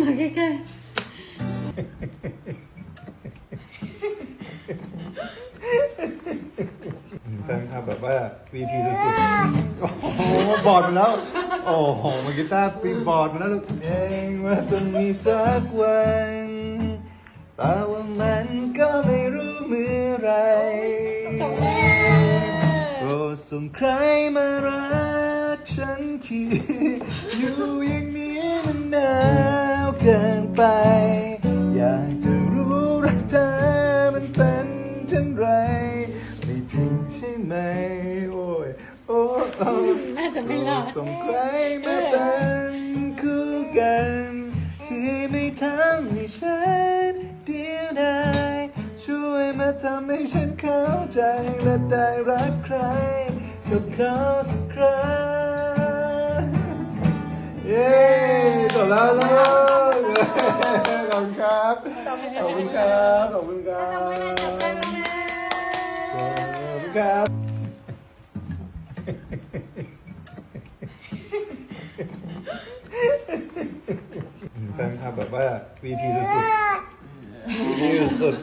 มาใกล้แฟนคลับแบบว่า VP สุดๆโอ้โหบอดมาแล้ว โอ้โหมันกีตาร์ปีบอดมาแล้วลูกเองว่าต้องมีสักวันแต่ว่ามันก็ไม่รู้เมื่อไหรโปรดส่งใครมารักฉันทีอยู่ อยากจะรู้รักเธอมันเป็นเช่นไร ไม่จริงใช่ไหม โอ้ย โอ้โอ้ๆน่าจะไม่รอดส่งใครมาเป็นคู่กันที่ไม่ทำให้ฉันเดียวดายช่วยมาทำให้ฉันเข้าใจและได้รักใครกับเขาสักครั้งเย้จบแล้ว ขอบคุณครับ ขอบคุณครับ ขอบคุณครับ ขอบคุณครับ แฟนคลับแบบว่า VP สุดๆ VP สุด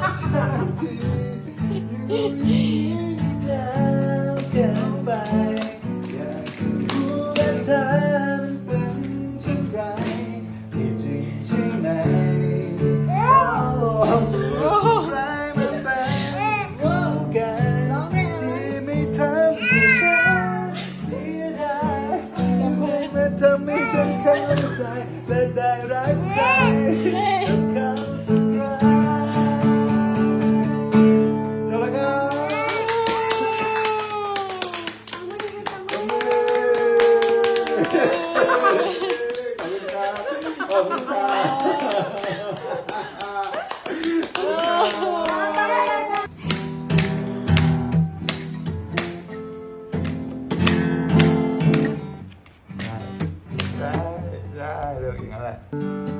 ๆ ให้ฉันเข้าใจและได้รักใครกับเขาสักครั้งจบแล้วครับขอบคุณครับข ไ